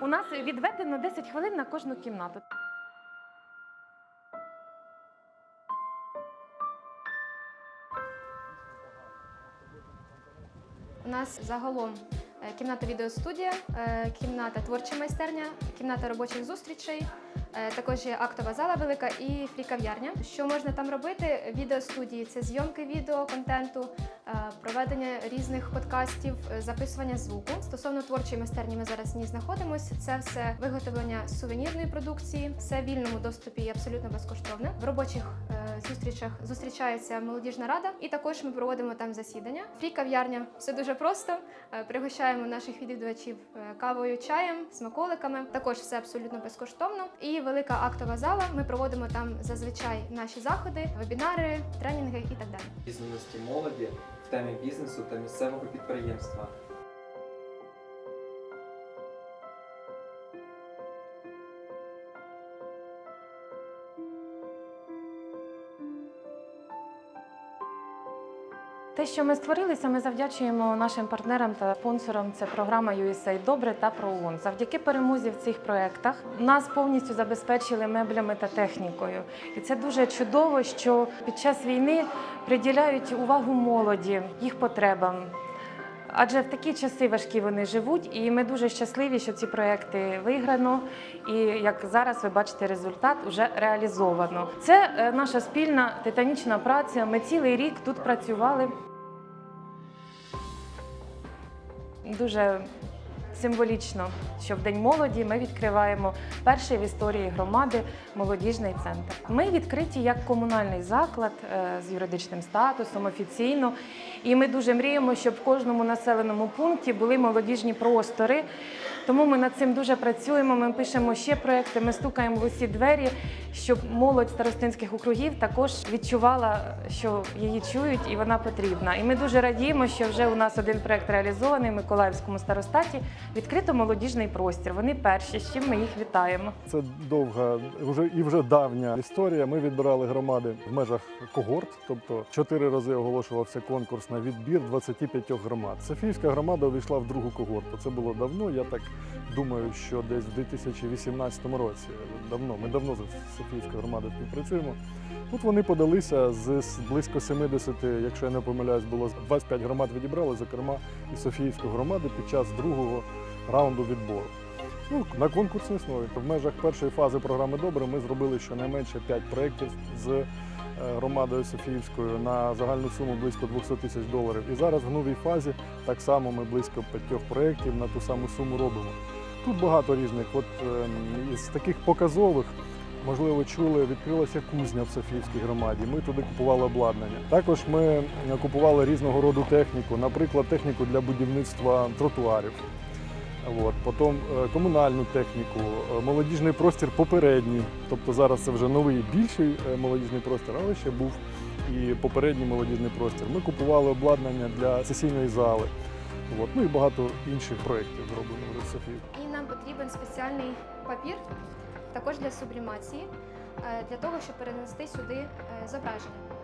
У нас відведено 10 хвилин на кожну кімнату. У нас загалом е, кімната відеостудія, е, кімната творча майстерня, кімната робочих зустрічей. Е, Також є актова зала велика і фрі-кав'ярня. Що можна там робити? Відеостудії це зйомки відео, контенту, е, проведення різних подкастів, е, записування звуку. Стосовно творчої майстерні, ми зараз в ній знаходимося. Це все виготовлення сувенірної продукції, все в вільному доступі і абсолютно безкоштовне. В робочих зустрічах зустрічається молодіжна рада, і також ми проводимо там засідання. Фрі-кав'ярня все дуже просто. Пригощаємо наших відвідувачів кавою, чаєм, смаколиками. Також все абсолютно безкоштовно. І велика актова зала. Ми проводимо там зазвичай наші заходи, вебінари, тренінги і так далі. Пізнаності молоді в темі бізнесу та місцевого підприємства. Те, що ми створилися, ми завдячуємо нашим партнерам та спонсорам. Це програма USAID Добре та ПРООН. Завдяки перемозі в цих проєктах нас повністю забезпечили меблями та технікою. І це дуже чудово, що під час війни приділяють увагу молоді, їх потребам. Адже в такі часи важкі вони живуть, і ми дуже щасливі, що ці проекти виграно. І як зараз ви бачите, результат вже реалізовано. Це е, наша спільна титанічна праця. Ми цілий рік тут працювали. Дуже символічно, що в День молоді ми відкриваємо перший в історії громади молодіжний центр. Ми відкриті як комунальний заклад е, з юридичним статусом офіційно. І ми дуже мріємо, щоб в кожному населеному пункті були молодіжні простори. Тому ми над цим дуже працюємо. Ми пишемо ще проекти, ми стукаємо в усі двері, щоб молодь старостинських округів також відчувала, що її чують і вона потрібна. І ми дуже радіємо, що вже у нас один проект реалізований в Миколаївському старостаті. Відкрито молодіжний простір. Вони перші, з чим ми їх вітаємо. Це довга вже і вже давня історія. Ми відбирали громади в межах когорт, тобто чотири рази оголошувався конкурс на відбір 25 громад. Софіївська громада увійшла в другу когорту. Це було давно. Я так думаю, що десь в 2018 році. Давно ми давно з Софіївською громадою співпрацюємо. Тут вони подалися з близько 70, якщо я не помиляюсь, було 25 громад відібрали, зокрема і Софіївську громаду під час другого раунду відбору. Ну, на конкурсній основі. В межах першої фази програми Добре ми зробили щонайменше 5 проєктів з громадою Софіївською на загальну суму близько 200 тисяч доларів. І зараз в новій фазі так само ми близько п'ятьох проєктів на ту саму суму робимо. Тут багато різних. От ем, із таких показових. Можливо, чули, відкрилася кузня в Софіївській громаді. Ми туди купували обладнання. Також ми купували різного роду техніку, наприклад, техніку для будівництва тротуарів. От, потім е, комунальну техніку, е, молодіжний простір попередній. Тобто зараз це вже новий більший е, молодіжний простір, але ще був і попередній молодіжний простір. Ми купували обладнання для сесійної зали. От, ну і багато інших проєктів зроблено в Софії. І нам потрібен спеціальний папір, також для сублімації, для того, щоб перенести сюди зображення.